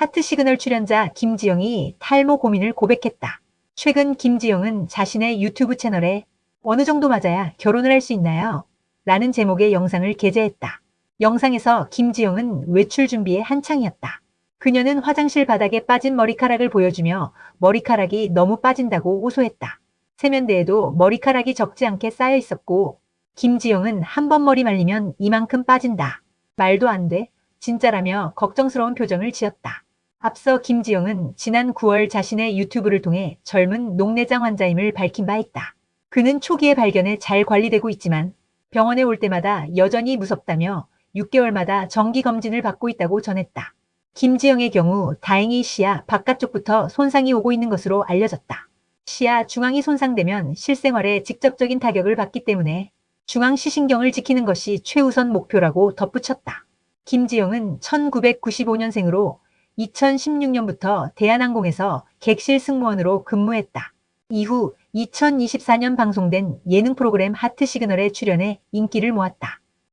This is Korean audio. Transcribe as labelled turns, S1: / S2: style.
S1: 하트 시그널 출연자 김지영이 탈모 고민을 고백했다. 최근 김지영은 자신의 유튜브 채널에 어느 정도 맞아야 결혼을 할 수 있나요? 라는 제목의 영상을 게재했다. 영상에서 김지영은 외출 준비에 한창이었다. 그녀는 화장실 바닥에 빠진 머리카락을 보여주며 머리카락이 너무 빠진다고 호소했다. 세면대에도 머리카락이 적지 않게 쌓여 있었고 김지영은 한 번 머리 말리면 이만큼 빠진다. 말도 안 돼. 진짜라며 걱정스러운 표정을 지었다. 앞서 김지영은 지난 9월 자신의 유튜브를 통해 젊은 녹내장 환자임을 밝힌 바 있다. 그는 초기에 발견해 잘 관리되고 있지만 병원에 올 때마다 여전히 무섭다며 6개월마다 정기 검진을 받고 있다고 전했다. 김지영의 경우 다행히 시야 바깥쪽부터 손상이 오고 있는 것으로 알려졌다. 시야 중앙이 손상되면 실생활에 직접적인 타격을 받기 때문에 중앙 시신경을 지키는 것이 최우선 목표라고 덧붙였다. 김지영은 1995년생으로 2016년부터 대한항공에서 객실 승무원으로 근무했다. 이후 2024년 방송된 예능 프로그램 하트 시그널에 출연해 인기를 모았다.